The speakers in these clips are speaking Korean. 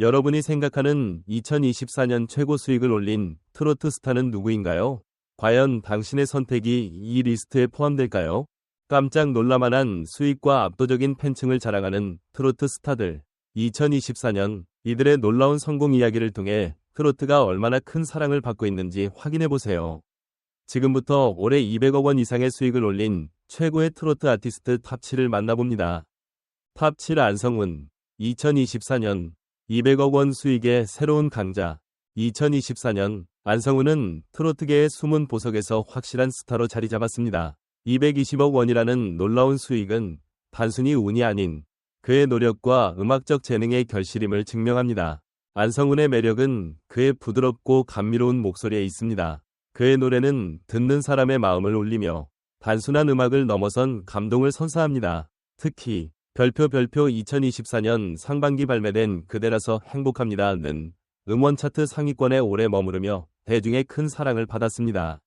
여러분이 생각하는 2024년 최고 수익을 올린 트로트 스타는 누구인가요? 과연 당신의 선택이 이 리스트에 포함될까요? 깜짝 놀라만한 수익과 압도적인 팬층을 자랑하는 트로트 스타들. 2024년 이들의 놀라운 성공 이야기를 통해 트로트가 얼마나 큰 사랑을 받고 있는지 확인해 보세요. 지금부터 올해 200억 원 이상의 수익을 올린 최고의 트로트 아티스트 탑 7을 만나봅니다. 탑7 안성훈 2024년 200억 원 수익의 새로운 강자 2024년 안성훈은 트로트계의 숨은 보석에서 확실한 스타로 자리 잡았습니다. 220억 원이라는 놀라운 수익은 단순히 운이 아닌 그의 노력과 음악적 재능의 결실임을 증명합니다. 안성훈의 매력은 그의 부드럽고 감미로운 목소리에 있습니다. 그의 노래는 듣는 사람의 마음을 울리며 단순한 음악을 넘어선 감동을 선사합니다. 특히 별표 별표 2024년 상반기 발매된 그대라서 행복합니다는 음원 차트 상위권에 오래 머무르며 대중의 큰 사랑을 받았습니다.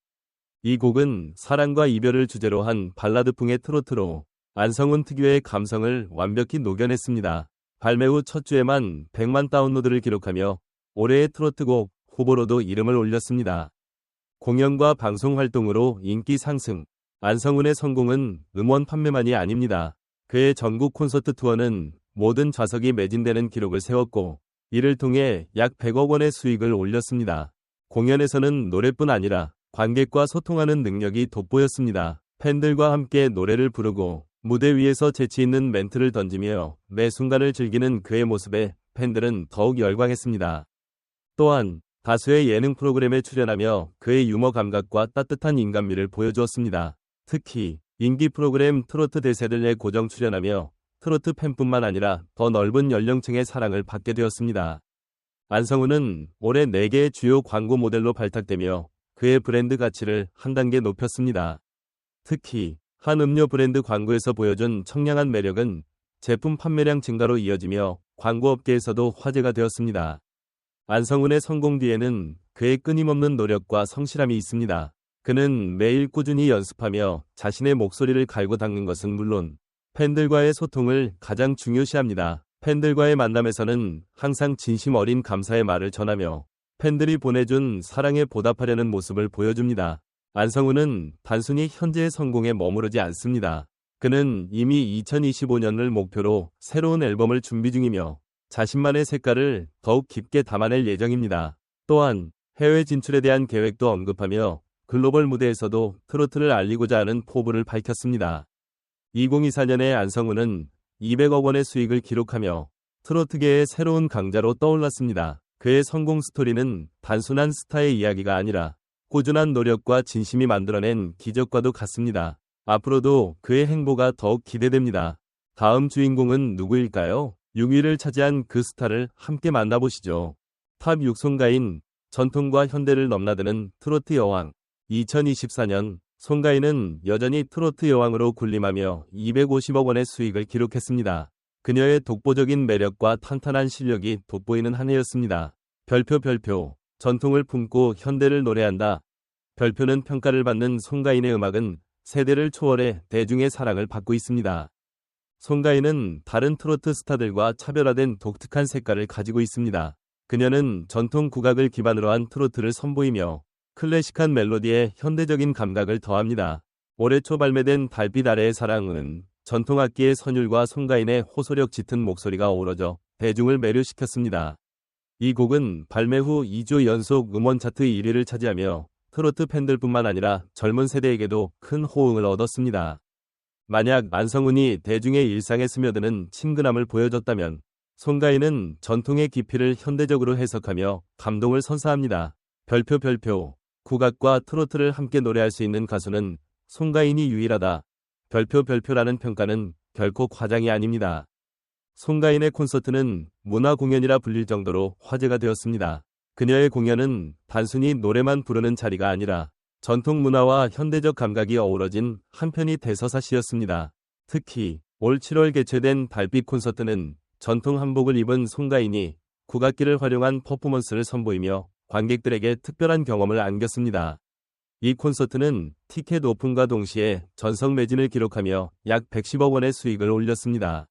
이 곡은 사랑과 이별을 주제로 한 발라드풍의 트로트로 안성훈 특유의 감성을 완벽히 녹여냈습니다. 발매 후 첫 주에만 100만 다운로드를 기록하며 올해의 트로트곡 후보로도 이름을 올렸습니다. 공연과 방송 활동으로 인기 상승. 안성훈의 성공은 음원 판매만이 아닙니다. 그의 전국 콘서트 투어는 모든 좌석이 매진되는 기록을 세웠고 이를 통해 약 100억 원의 수익을 올렸습니다. 공연에서는 노래뿐 아니라 관객과 소통하는 능력이 돋보였습니다. 팬들과 함께 노래를 부르고 무대 위에서 재치 있는 멘트를 던지며 매 순간을 즐기는 그의 모습에 팬들은 더욱 열광했습니다. 또한 다수의 예능 프로그램에 출연하며 그의 유머 감각과 따뜻한 인간미를 보여주었습니다. 특히 인기 프로그램 트로트 대세들에 고정 출연하며 트로트 팬뿐만 아니라 더 넓은 연령층의 사랑을 받게 되었습니다. 안성우는 올해 4개의 주요 광고 모델로 발탁되며 그의 브랜드 가치를 한 단계 높였습니다. 특히 한 음료 브랜드 광고에서 보여준 청량한 매력은 제품 판매량 증가로 이어지며 광고업계에서도 화제가 되었습니다. 안성훈의 성공 뒤에는 그의 끊임없는 노력과 성실함이 있습니다. 그는 매일 꾸준히 연습하며 자신의 목소리를 갈고 닦는 것은 물론 팬들과의 소통을 가장 중요시합니다. 팬들과의 만남에서는 항상 진심 어린 감사의 말을 전하며 팬들이 보내준 사랑에 보답하려는 모습을 보여줍니다. 안성훈은 단순히 현재의 성공에 머무르지 않습니다. 그는 이미 2025년을 목표로 새로운 앨범을 준비 중이며 자신만의 색깔을 더욱 깊게 담아낼 예정입니다. 또한 해외 진출에 대한 계획도 언급하며 글로벌 무대에서도 트로트를 알리고자 하는 포부를 밝혔습니다. 2024년에 안성우는 200억 원의 수익을 기록하며 트로트계의 새로운 강자로 떠올랐습니다. 그의 성공 스토리는 단순한 스타의 이야기가 아니라 꾸준한 노력과 진심이 만들어낸 기적과도 같습니다. 앞으로도 그의 행보가 더욱 기대됩니다. 다음 주인공은 누구일까요? 6위를 차지한 그 스타를 함께 만나보시죠. 탑 6송가인 전통과 현대를 넘나드는 트로트 여왕 2024년 송가인은 여전히 트로트 여왕으로 군림하며 250억 원의 수익을 기록했습니다. 그녀의 독보적인 매력과 탄탄한 실력이 돋보이는 한 해였습니다. 별표 별표 전통을 품고 현대를 노래한다. 별표는 평가를 받는 송가인의 음악은 세대를 초월해 대중의 사랑을 받고 있습니다. 송가인은 다른 트로트 스타들과 차별화된 독특한 색깔을 가지고 있습니다. 그녀는 전통 국악을 기반으로 한 트로트를 선보이며 클래식한 멜로디에 현대적인 감각을 더합니다. 올해 초 발매된 달빛 아래의 사랑은 전통악기의 선율과 송가인의 호소력 짙은 목소리가 어우러져 대중을 매료시켰습니다. 이 곡은 발매 후 2주 연속 음원 차트 1위를 차지하며 트로트 팬들뿐만 아니라 젊은 세대에게도 큰 호응을 얻었습니다. 만약 안성훈이 대중의 일상에 스며드는 친근함을 보여줬다면 송가인은 전통의 깊이를 현대적으로 해석하며 감동을 선사합니다. 별표 별표 국악과 트로트를 함께 노래할 수 있는 가수는 송가인이 유일하다. 별표 별표라는 평가는 결코 과장이 아닙니다. 송가인의 콘서트는 문화 공연이라 불릴 정도로 화제가 되었습니다. 그녀의 공연은 단순히 노래만 부르는 자리가 아니라 전통 문화와 현대적 감각이 어우러진 한편이 대서사시였습니다. 특히 올 7월 개최된 달빛 콘서트는 전통 한복을 입은 송가인이 국악기를 활용한 퍼포먼스를 선보이며 관객들에게 특별한 경험을 안겼습니다. 이 콘서트는 티켓 오픈과 동시에 전성 매진을 기록하며 약 110억 원의 수익을 올렸습니다.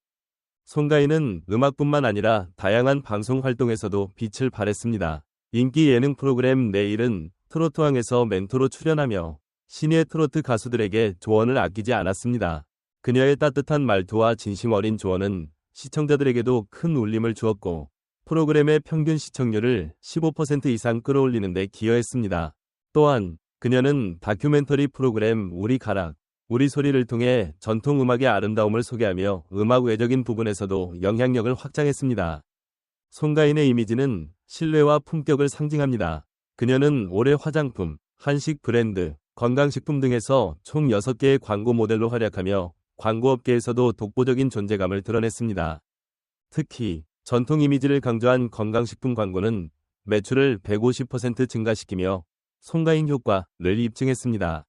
송가인은 음악뿐만 아니라 다양한 방송 활동에서도 빛을 발했습니다. 인기 예능 프로그램 내일은 트로트왕에서 멘토로 출연하며 신예 트로트 가수들에게 조언을 아끼지 않았습니다. 그녀의 따뜻한 말투와 진심 어린 조언은 시청자들에게도 큰 울림을 주었고 프로그램의 평균 시청률을 15% 이상 끌어올리는 데 기여했습니다. 또한 그녀는 다큐멘터리 프로그램 우리 가락, 우리 소리를 통해 전통 음악의 아름다움을 소개하며 음악 외적인 부분에서도 영향력을 확장했습니다. 송가인의 이미지는 신뢰와 품격을 상징합니다. 그녀는 올해 화장품, 한식 브랜드, 건강식품 등에서 총 6개의 광고 모델로 활약하며 광고업계에서도 독보적인 존재감을 드러냈습니다. 특히 전통 이미지를 강조한 건강식품 광고는 매출을 150% 증가시키며 송가인 효과를 입증했습니다.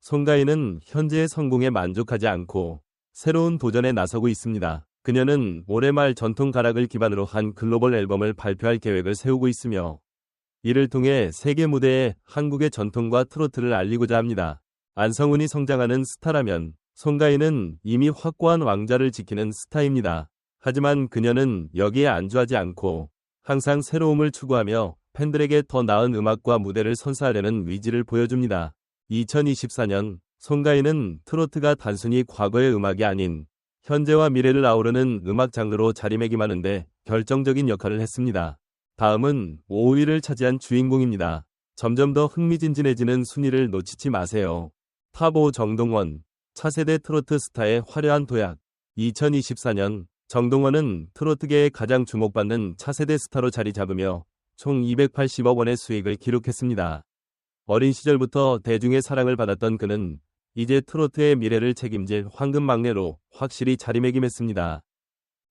송가인은 현재의 성공에 만족하지 않고 새로운 도전에 나서고 있습니다. 그녀는 올해 말 전통 가락을 기반으로 한 글로벌 앨범을 발표할 계획을 세우고 있으며 이를 통해 세계 무대에 한국의 전통과 트로트를 알리고자 합니다. 안성훈이 성장하는 스타라면 송가인은 이미 확고한 왕자를 지키는 스타입니다. 하지만 그녀는 여기에 안주하지 않고 항상 새로움을 추구하며 팬들에게 더 나은 음악과 무대를 선사하려는 의지를 보여줍니다. 2024년 송가인은 트로트가 단순히 과거의 음악이 아닌 현재와 미래를 아우르는 음악 장르로 자리매김하는데 결정적인 역할을 했습니다. 다음은 5위를 차지한 주인공입니다. 점점 더 흥미진진해지는 순위를 놓치지 마세요. 탑5 정동원, 차세대 트로트 스타의 화려한 도약. 2024년 정동원은 트로트계의 가장 주목받는 차세대 스타로 자리 잡으며 총 280억 원의 수익을 기록했습니다. 어린 시절부터 대중의 사랑을 받았던 그는 이제 트로트의 미래를 책임질 황금 막내로 확실히 자리매김했습니다.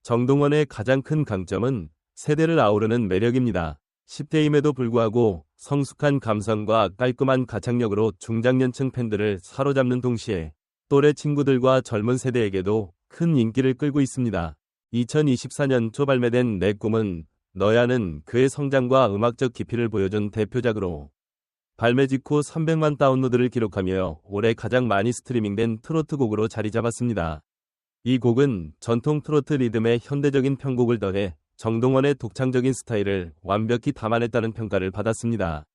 정동원의 가장 큰 강점은 세대를 아우르는 매력입니다. 10대임에도 불구하고 성숙한 감성과 깔끔한 가창력으로 중장년층 팬들을 사로잡는 동시에 또래 친구들과 젊은 세대에게도 큰 인기를 끌고 있습니다. 2024년 초 발매된 내 꿈은 너야는 그의 성장과 음악적 깊이를 보여준 대표작으로 발매 직후 300만 다운로드를 기록하며 올해 가장 많이 스트리밍된 트로트 곡으로 자리 잡았습니다. 이 곡은 전통 트로트 리듬의 현대적인 편곡을 더해 정동원의 독창적인 스타일을 완벽히 담아냈다는 평가를 받았습니다.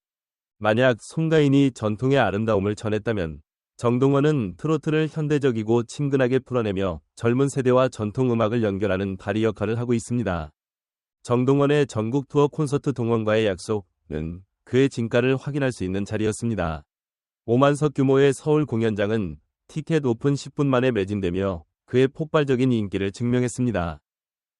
만약 송가인이 전통의 아름다움을 전했다면 정동원은 트로트를 현대적이고 친근하게 풀어내며 젊은 세대와 전통 음악을 연결하는 다리 역할을 하고 있습니다. 정동원의 전국 투어 콘서트 동원과의 약속은 그의 진가를 확인할 수 있는 자리였습니다. 5만석 규모의 서울 공연장은 티켓 오픈 10분 만에 매진되며 그의 폭발적인 인기를 증명했습니다.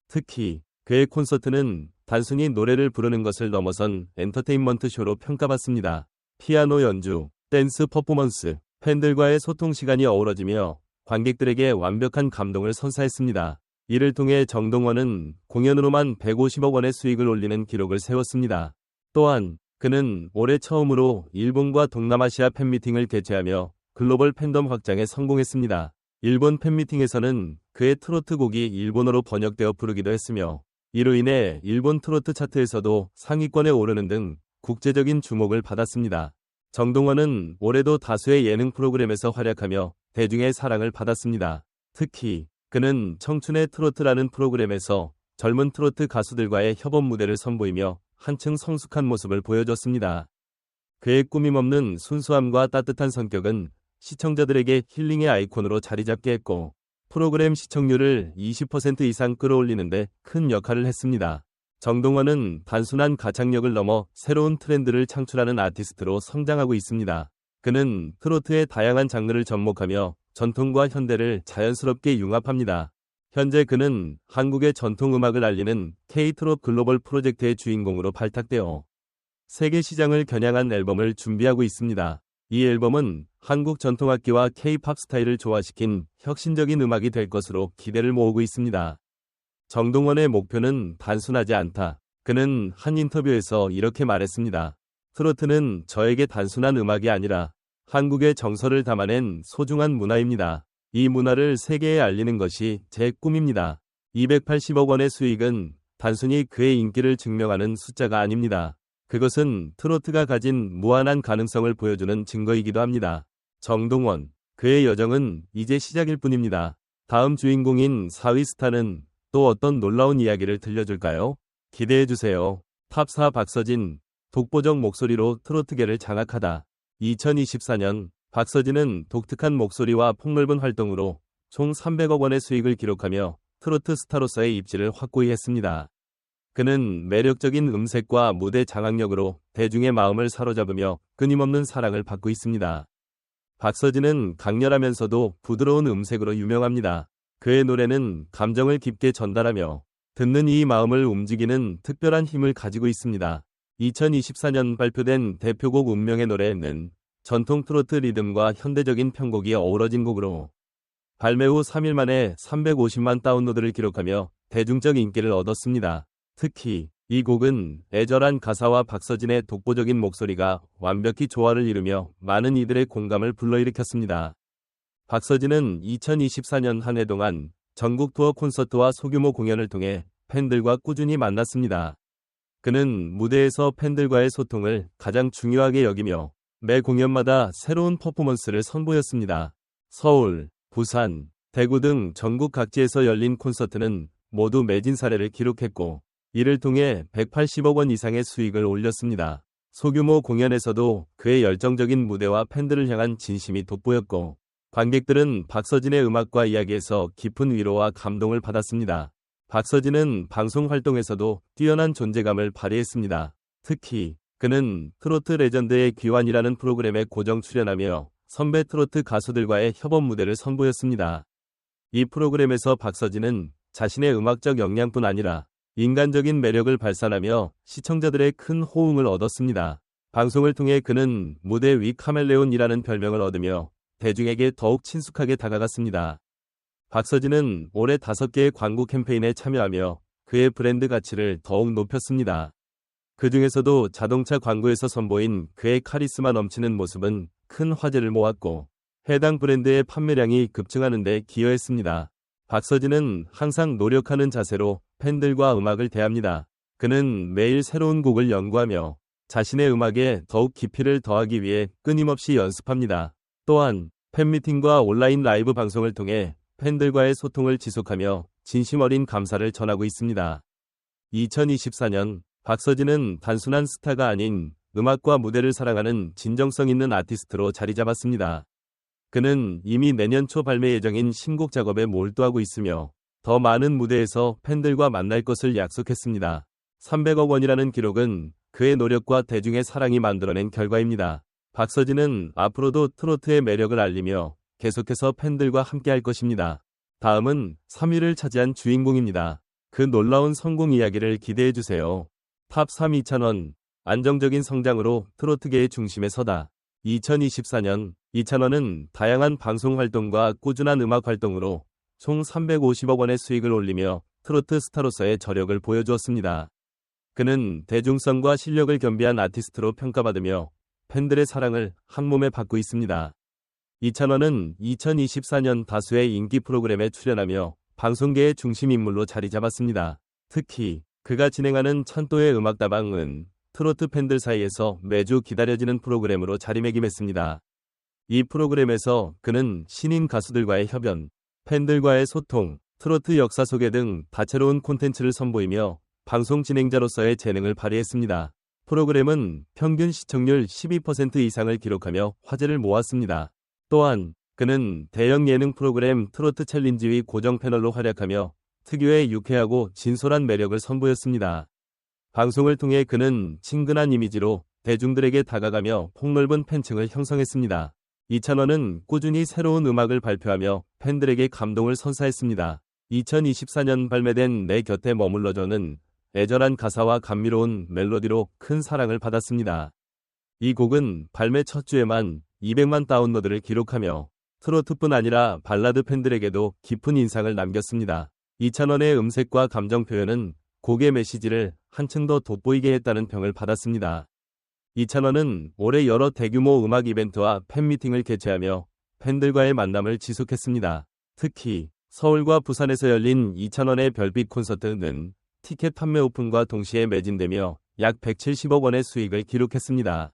특히 그의 콘서트는 단순히 노래를 부르는 것을 넘어선 엔터테인먼트 쇼로 평가받습니다. 피아노 연주, 댄스 퍼포먼스, 팬들과의 소통 시간이 어우러지며 관객들에게 완벽한 감동을 선사했습니다. 이를 통해 정동원은 공연으로만 150억 원의 수익을 올리는 기록을 세웠습니다. 또한 그는 올해 처음으로 일본과 동남아시아 팬미팅을 개최하며 글로벌 팬덤 확장에 성공했습니다. 일본 팬미팅에서는 그의 트로트 곡이 일본어로 번역되어 부르기도 했으며 이로 인해 일본 트로트 차트에서도 상위권에 오르는 등 국제적인 주목을 받았습니다. 정동원은 올해도 다수의 예능 프로그램에서 활약하며 대중의 사랑을 받았습니다. 특히 그는 청춘의 트로트라는 프로그램에서 젊은 트로트 가수들과의 협업 무대를 선보이며 한층 성숙한 모습을 보여줬습니다. 그의 꾸밈없는 순수함과 따뜻한 성격은 시청자들에게 힐링의 아이콘으로 자리 잡게 했고 프로그램 시청률을 20% 이상 끌어올리는데 큰 역할을 했습니다. 정동원은 단순한 가창력을 넘어 새로운 트렌드를 창출하는 아티스트로 성장하고 있습니다. 그는 트로트의 다양한 장르를 접목하며 전통과 현대를 자연스럽게 융합합니다. 현재 그는 한국의 전통 음악을 알리는 K-트롯 글로벌 프로젝트의 주인공으로 발탁되어 세계 시장을 겨냥한 앨범을 준비하고 있습니다. 이 앨범은 한국 전통악기와 K-팝 스타일을 조화시킨 혁신적인 음악이 될 것으로 기대를 모으고 있습니다. 정동원의 목표는 단순하지 않다. 그는 한 인터뷰에서 이렇게 말했습니다. 트로트는 저에게 단순한 음악이 아니라 한국의 정서를 담아낸 소중한 문화입니다. 이 문화를 세계에 알리는 것이 제 꿈입니다. 280억 원의 수익은 단순히 그의 인기를 증명하는 숫자가 아닙니다. 그것은 트로트가 가진 무한한 가능성을 보여주는 증거이기도 합니다. 정동원, 그의 여정은 이제 시작일 뿐입니다. 다음 주인공인 4위 스타는 또 어떤 놀라운 이야기를 들려줄까요? 기대해주세요. 탑4 박서진, 독보적 목소리로 트로트계를 장악하다. 2024년 박서진은 독특한 목소리와 폭넓은 활동으로 총 300억 원의 수익을 기록하며 트로트 스타로서의 입지를 확고히 했습니다. 그는 매력적인 음색과 무대 장악력으로 대중의 마음을 사로잡으며 끊임없는 사랑을 받고 있습니다. 박서진은 강렬하면서도 부드러운 음색으로 유명합니다. 그의 노래는 감정을 깊게 전달하며 듣는 이 마음을 움직이는 특별한 힘을 가지고 있습니다. 2024년 발표된 대표곡 운명의 노래는 전통 트로트 리듬과 현대적인 편곡이 어우러진 곡으로 발매 후 3일 만에 350만 다운로드를 기록하며 대중적 인기를 얻었습니다. 특히 이 곡은 애절한 가사와 박서진의 독보적인 목소리가 완벽히 조화를 이루며 많은 이들의 공감을 불러일으켰습니다. 박서진은 2024년 한 해 동안 전국 투어 콘서트와 소규모 공연을 통해 팬들과 꾸준히 만났습니다. 그는 무대에서 팬들과의 소통을 가장 중요하게 여기며 매 공연마다 새로운 퍼포먼스를 선보였습니다. 서울, 부산, 대구 등 전국 각지에서 열린 콘서트는 모두 매진 사례를 기록했고 이를 통해 180억 원 이상의 수익을 올렸습니다. 소규모 공연에서도 그의 열정적인 무대와 팬들을 향한 진심이 돋보였고 관객들은 박서진의 음악과 이야기에서 깊은 위로와 감동을 받았습니다. 박서진은 방송 활동에서도 뛰어난 존재감을 발휘했습니다. 특히 그는 트로트 레전드의 귀환이라는 프로그램에 고정 출연하며 선배 트로트 가수들과의 협업 무대를 선보였습니다. 이 프로그램에서 박서진은 자신의 음악적 역량뿐 아니라 인간적인 매력을 발산하며 시청자들의 큰 호응을 얻었습니다. 방송을 통해 그는 무대 위 카멜레온이라는 별명을 얻으며 대중에게 더욱 친숙하게 다가갔습니다. 박서진은 올해 5개의 광고 캠페인에 참여하며 그의 브랜드 가치를 더욱 높였습니다. 그 중에서도 자동차 광고에서 선보인 그의 카리스마 넘치는 모습은 큰 화제를 모았고 해당 브랜드의 판매량이 급증하는 데 기여했습니다. 박서진은 항상 노력하는 자세로 팬들과 음악을 대합니다. 그는 매일 새로운 곡을 연구하며 자신의 음악에 더욱 깊이를 더하기 위해 끊임없이 연습합니다. 또한 팬미팅과 온라인 라이브 방송을 통해 팬들과의 소통을 지속하며 진심 어린 감사를 전하고 있습니다. 2024년 박서진은 단순한 스타가 아닌 음악과 무대를 사랑하는 진정성 있는 아티스트로 자리 잡았습니다. 그는 이미 내년 초 발매 예정인 신곡 작업에 몰두하고 있으며 더 많은 무대에서 팬들과 만날 것을 약속했습니다. 300억 원이라는 기록은 그의 노력과 대중의 사랑이 만들어낸 결과입니다. 박서진은 앞으로도 트로트의 매력을 알리며 계속해서 팬들과 함께할 것입니다. 다음은 3위를 차지한 주인공입니다. 그 놀라운 성공 이야기를 기대해주세요. 탑 3 2,000원 안정적인 성장으로 트로트계의 중심에 서다. 2024년 이찬원은 다양한 방송 활동과 꾸준한 음악 활동으로 총 350억 원의 수익을 올리며 트로트 스타로서의 저력을 보여주었습니다. 그는 대중성과 실력을 겸비한 아티스트로 평가받으며 팬들의 사랑을 한몸에 받고 있습니다. 이찬원은 2024년 다수의 인기 프로그램에 출연하며 방송계의 중심 인물로 자리 잡았습니다. 특히 그가 진행하는 천도의 음악다방은 트로트 팬들 사이에서 매주 기다려지는 프로그램으로 자리매김했습니다. 이 프로그램에서 그는 신인 가수들과의 협연, 팬들과의 소통, 트로트 역사 소개 등 다채로운 콘텐츠를 선보이며 방송 진행자로서의 재능을 발휘했습니다. 프로그램은 평균 시청률 12% 이상을 기록하며 화제를 모았습니다. 또한 그는 대형 예능 프로그램 트로트 챌린지의 고정 패널로 활약하며 특유의 유쾌하고 진솔한 매력을 선보였습니다. 방송을 통해 그는 친근한 이미지로 대중들에게 다가가며 폭넓은 팬층을 형성했습니다. 이찬원은 꾸준히 새로운 음악을 발표하며 팬들에게 감동을 선사했습니다. 2024년 발매된 내 곁에 머물러줘는 애절한 가사와 감미로운 멜로디로 큰 사랑을 받았습니다. 이 곡은 발매 첫 주에만 200만 다운로드를 기록하며 트로트뿐 아니라 발라드 팬들에게도 깊은 인상을 남겼습니다. 이찬원의 음색과 감정 표현은 곡의 메시지를 한층 더 돋보이게 했다는 평을 받았습니다. 이찬원은 올해 여러 대규모 음악 이벤트와 팬미팅을 개최하며 팬들과의 만남을 지속했습니다. 특히 서울과 부산에서 열린 이찬원의 별빛 콘서트는 티켓 판매 오픈과 동시에 매진되며 약 170억 원의 수익을 기록했습니다.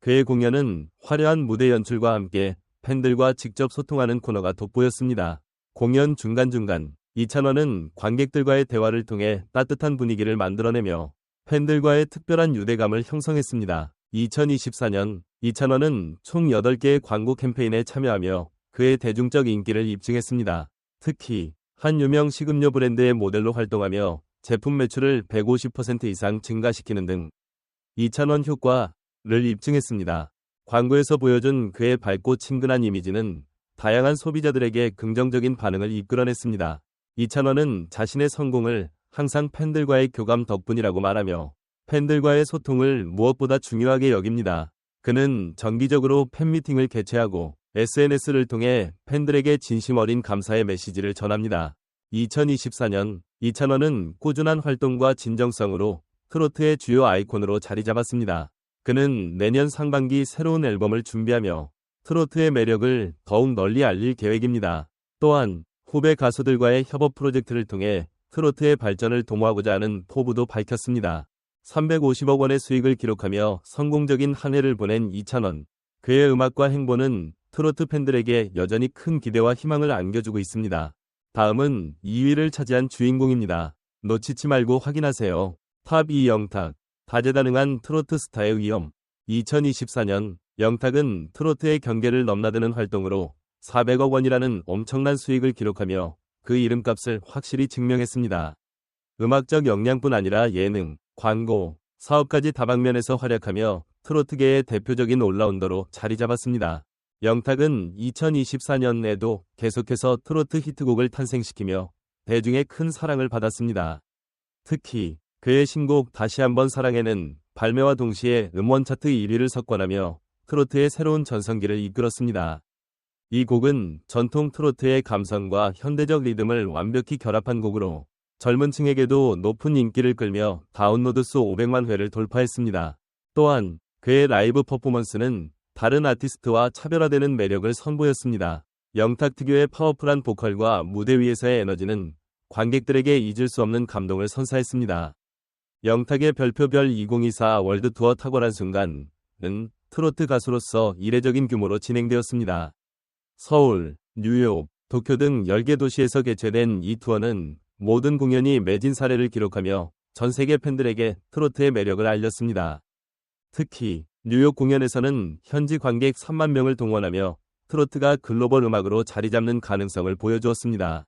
그의 공연은 화려한 무대 연출과 함께 팬들과 직접 소통하는 코너가 돋보였습니다. 공연 중간중간 이찬원은 관객들과의 대화를 통해 따뜻한 분위기를 만들어내며 팬들과의 특별한 유대감을 형성했습니다. 2024년 이찬원은 총 8개의 광고 캠페인에 참여하며 그의 대중적 인기를 입증했습니다. 특히 한 유명 식음료 브랜드의 모델로 활동하며 제품 매출을 150% 이상 증가시키는 등 이찬원 효과를 입증했습니다. 광고에서 보여준 그의 밝고 친근한 이미지는 다양한 소비자들에게 긍정적인 반응을 이끌어냈습니다. 이찬원은 자신의 성공을 항상 팬들과의 교감 덕분이라고 말하며 팬들과의 소통을 무엇보다 중요하게 여깁니다. 그는 정기적으로 팬미팅을 개최하고 SNS를 통해 팬들에게 진심 어린 감사의 메시지를 전합니다. 2024년 이찬원은 꾸준한 활동과 진정성으로 트로트의 주요 아이콘으로 자리 잡았습니다. 그는 내년 상반기 새로운 앨범을 준비하며 트로트의 매력을 더욱 널리 알릴 계획입니다. 또한 후배 가수들과의 협업 프로젝트를 통해 트로트의 발전을 도모하고자 하는 포부도 밝혔습니다. 350억 원의 수익을 기록하며 성공적인 한 해를 보낸 이찬원. 그의 음악과 행보는 트로트 팬들에게 여전히 큰 기대와 희망을 안겨주고 있습니다. 다음은 2위를 차지한 주인공입니다. 놓치지 말고 확인하세요. 탑2 영탁. 다재다능한 트로트 스타의 위험. 2024년 영탁은 트로트의 경계를 넘나드는 활동으로 400억 원이라는 엄청난 수익을 기록하며 그 이름값을 확실히 증명했습니다. 음악적 역량뿐 아니라 예능, 광고, 사업까지 다방면에서 활약하며 트로트계의 대표적인 올라운더로 자리 잡았습니다. 영탁은 2024년에도 계속해서 트로트 히트곡을 탄생시키며 대중의 큰 사랑을 받았습니다. 특히 그의 신곡 다시 한번 사랑해는 발매와 동시에 음원 차트 1위를 석권하며 트로트의 새로운 전성기를 이끌었습니다. 이 곡은 전통 트로트의 감성과 현대적 리듬을 완벽히 결합한 곡으로 젊은 층에게도 높은 인기를 끌며 다운로드 수 500만 회를 돌파했습니다. 또한 그의 라이브 퍼포먼스는 다른 아티스트와 차별화되는 매력을 선보였습니다. 영탁 특유의 파워풀한 보컬과 무대 위에서의 에너지는 관객들에게 잊을 수 없는 감동을 선사했습니다. 영탁의 별표별 2024 월드 투어 탁월한 순간은 트로트 가수로서 이례적인 규모로 진행되었습니다. 서울, 뉴욕, 도쿄 등 10개 도시에서 개최된 이 투어는 모든 공연이 매진 사례를 기록하며 전 세계 팬들에게 트로트의 매력을 알렸습니다. 특히 뉴욕 공연에서는 현지 관객 3만 명을 동원하며 트로트가 글로벌 음악으로 자리 잡는 가능성을 보여주었습니다.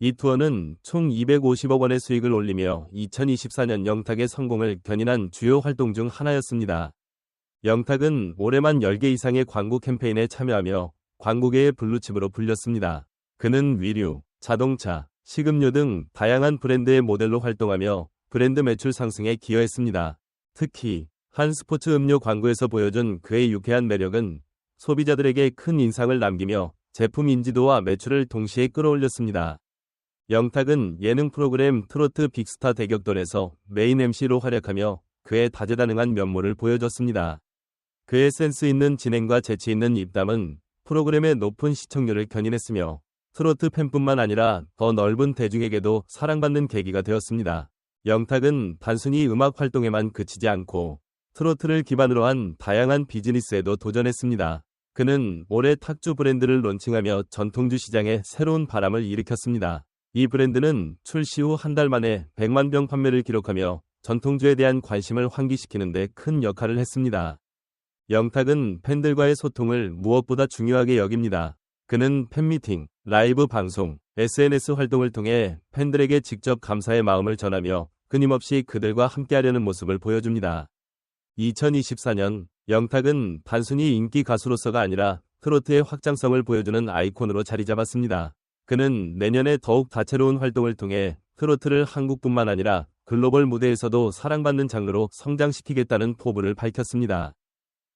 이 투어는 총 250억 원의 수익을 올리며 2024년 영탁의 성공을 견인한 주요 활동 중 하나였습니다. 영탁은 올해만 10개 이상의 광고 캠페인에 참여하며 광고계의 블루칩으로 불렸습니다. 그는 위류, 자동차, 식음료 등 다양한 브랜드의 모델로 활동하며 브랜드 매출 상승에 기여했습니다. 특히 한 스포츠 음료 광고에서 보여준 그의 유쾌한 매력은 소비자들에게 큰 인상을 남기며 제품 인지도와 매출을 동시에 끌어올렸습니다. 영탁은 예능 프로그램 트로트 빅스타 대격돌에서 메인 MC로 활약하며 그의 다재다능한 면모를 보여줬습니다. 그의 센스 있는 진행과 재치 있는 입담은 프로그램의 높은 시청률을 견인했으며 트로트 팬뿐만 아니라 더 넓은 대중에게도 사랑받는 계기가 되었습니다. 영탁은 단순히 음악 활동에만 그치지 않고 트로트를 기반으로 한 다양한 비즈니스에도 도전했습니다. 그는 올해 탁주 브랜드를 론칭하며 전통주 시장에 새로운 바람을 일으켰습니다. 이 브랜드는 출시 후 한 달 만에 100만 병 판매를 기록하며 전통주에 대한 관심을 환기시키는 데 큰 역할을 했습니다. 영탁은 팬들과의 소통을 무엇보다 중요하게 여깁니다. 그는 팬미팅, 라이브 방송, SNS 활동을 통해 팬들에게 직접 감사의 마음을 전하며 끊임없이 그들과 함께하려는 모습을 보여줍니다. 2024년 영탁은 단순히 인기 가수로서가 아니라 트로트의 확장성을 보여주는 아이콘으로 자리 잡았습니다. 그는 내년에 더욱 다채로운 활동을 통해 트로트를 한국뿐만 아니라 글로벌 무대에서도 사랑받는 장르로 성장시키겠다는 포부를 밝혔습니다.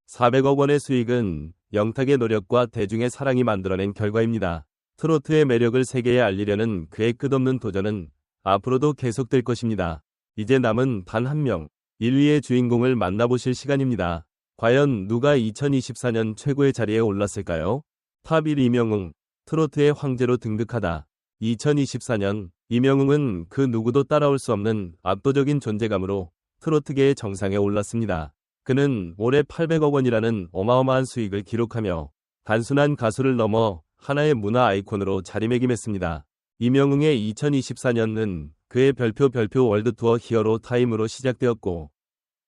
400억 원의 수익은 영탁의 노력과 대중의 사랑이 만들어낸 결과입니다. 트로트의 매력을 세계에 알리려는 그의 끝없는 도전은 앞으로도 계속될 것입니다. 이제 남은 단 한 명, 1위의 주인공을 만나보실 시간입니다. 과연 누가 2024년 최고의 자리에 올랐을까요? 탑 1 이명웅, 트로트의 황제로 등극하다. 2024년 이명웅은 그 누구도 따라올 수 없는 압도적인 존재감으로 트로트계의 정상에 올랐습니다. 그는 올해 800억 원이라는 어마어마한 수익을 기록하며 단순한 가수를 넘어 하나의 문화 아이콘으로 자리매김했습니다. 이명웅의 2024년은 그의 별표 별표 월드투어 히어로 타임으로 시작되었고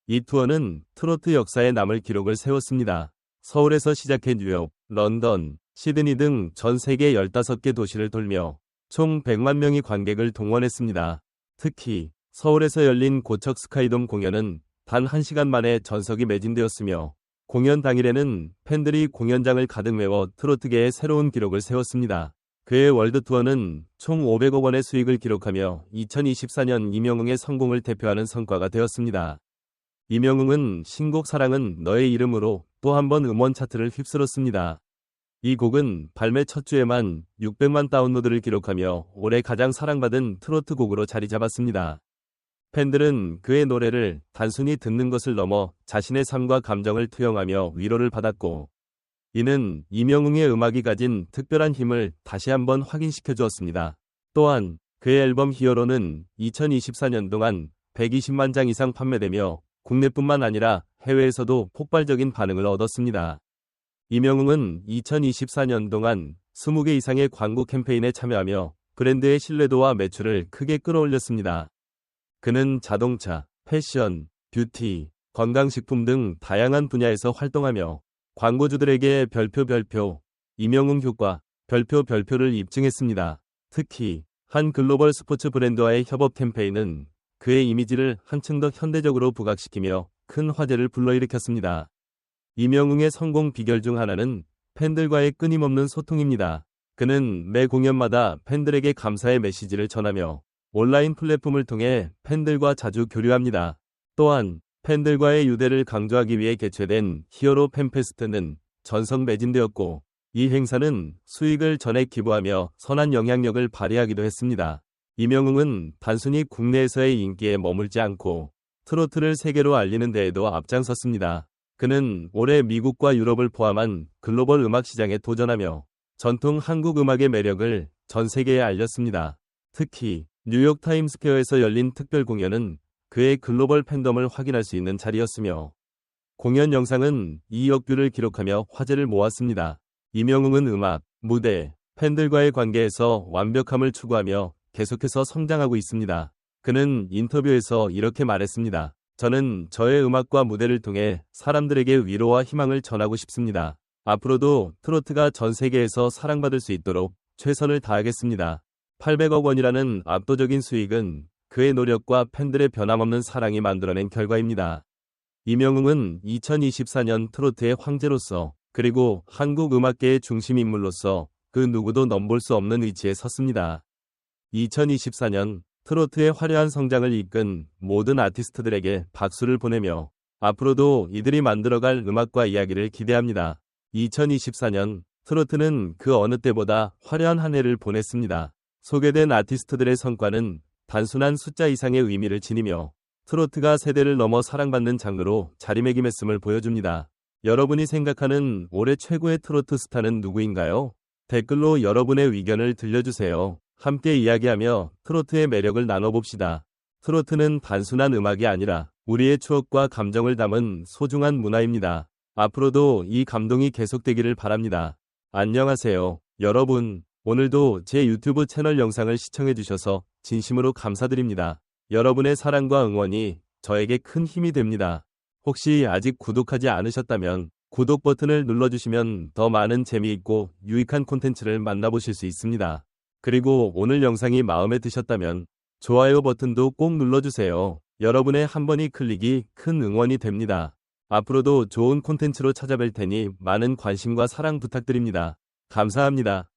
이 투어는 트로트 역사에 남을 기록을 세웠습니다. 서울에서 시작해 뉴욕, 런던, 시드니 등 전 세계 15개 도시를 돌며 총 100만 명의 관객을 동원했습니다. 특히 서울에서 열린 고척 스카이돔 공연은 단 1시간 만에 전석이 매진되었으며 공연 당일에는 팬들이 공연장을 가득 메워 트로트계의 새로운 기록을 세웠습니다. 그의 월드 투어는 총 500억 원의 수익을 기록하며 2024년 이명웅의 성공을 대표하는 성과가 되었습니다. 이명웅은 신곡 사랑은 너의 이름으로 또 한 번 음원 차트를 휩쓸었습니다. 이 곡은 발매 첫 주에만 600만 다운로드를 기록하며 올해 가장 사랑받은 트로트 곡으로 자리 잡았습니다. 팬들은 그의 노래를 단순히 듣는 것을 넘어 자신의 삶과 감정을 투영하며 위로를 받았고, 이는 이명웅의 음악이 가진 특별한 힘을 다시 한번 확인시켜 주었습니다. 또한 그의 앨범 히어로는 2024년 동안 120만 장 이상 판매되며 국내뿐만 아니라 해외에서도 폭발적인 반응을 얻었습니다. 이명웅은 2024년 동안 20개 이상의 광고 캠페인에 참여하며 브랜드의 신뢰도와 매출을 크게 끌어올렸습니다. 그는 자동차, 패션, 뷰티, 건강식품 등 다양한 분야에서 활동하며 광고주들에게 별표 별표, 이명웅 효과, 별표 별표를 입증했습니다. 특히 한 글로벌 스포츠 브랜드와의 협업 캠페인은 그의 이미지를 한층 더 현대적으로 부각시키며 큰 화제를 불러일으켰습니다. 이명웅의 성공 비결 중 하나는 팬들과의 끊임없는 소통입니다. 그는 매 공연마다 팬들에게 감사의 메시지를 전하며 온라인 플랫폼을 통해 팬들과 자주 교류합니다. 또한 팬들과의 유대를 강조하기 위해 개최된 히어로 팬페스트는 전성 매진되었고 이 행사는 수익을 전액 기부하며 선한 영향력을 발휘하기도 했습니다. 이명웅은 단순히 국내에서의 인기에 머물지 않고 트로트를 세계로 알리는 데에도 앞장섰습니다. 그는 올해 미국과 유럽을 포함한 글로벌 음악 시장에 도전하며 전통 한국 음악의 매력을 전 세계에 알렸습니다. 특히 뉴욕 타임스퀘어에서 열린 특별 공연은 그의 글로벌 팬덤을 확인할 수 있는 자리였으며 공연 영상은 2억 뷰를 기록하며 화제를 모았습니다. 이명웅은 음악, 무대, 팬들과의 관계에서 완벽함을 추구하며 계속해서 성장하고 있습니다. 그는 인터뷰에서 이렇게 말했습니다. 저는 저의 음악과 무대를 통해 사람들에게 위로와 희망을 전하고 싶습니다. 앞으로도 트로트가 전 세계에서 사랑받을 수 있도록 최선을 다하겠습니다. 800억 원이라는 압도적인 수익은 그의 노력과 팬들의 변함없는 사랑이 만들어낸 결과입니다. 이명웅은 2024년 트로트의 황제로서 그리고 한국 음악계의 중심 인물로서 그 누구도 넘볼 수 없는 위치에 섰습니다. 2024년 트로트의 화려한 성장을 이끈 모든 아티스트들에게 박수를 보내며 앞으로도 이들이 만들어갈 음악과 이야기를 기대합니다. 2024년 트로트는 그 어느 때보다 화려한 한 해를 보냈습니다. 소개된 아티스트들의 성과는 단순한 숫자 이상의 의미를 지니며 트로트가 세대를 넘어 사랑받는 장르로 자리매김했음을 보여줍니다. 여러분이 생각하는 올해 최고의 트로트 스타는 누구인가요? 댓글로 여러분의 의견을 들려주세요. 함께 이야기하며 트로트의 매력을 나눠봅시다. 트로트는 단순한 음악이 아니라 우리의 추억과 감정을 담은 소중한 문화입니다. 앞으로도 이 감동이 계속되기를 바랍니다. 안녕하세요. 여러분, 오늘도 제 유튜브 채널 영상을 시청해주셔서 진심으로 감사드립니다. 여러분의 사랑과 응원이 저에게 큰 힘이 됩니다. 혹시 아직 구독하지 않으셨다면 구독 버튼을 눌러주시면 더 많은 재미있고 유익한 콘텐츠를 만나보실 수 있습니다. 그리고 오늘 영상이 마음에 드셨다면 좋아요 버튼도 꼭 눌러주세요. 여러분의 한 번의 클릭이 큰 응원이 됩니다. 앞으로도 좋은 콘텐츠로 찾아뵐 테니 많은 관심과 사랑 부탁드립니다. 감사합니다.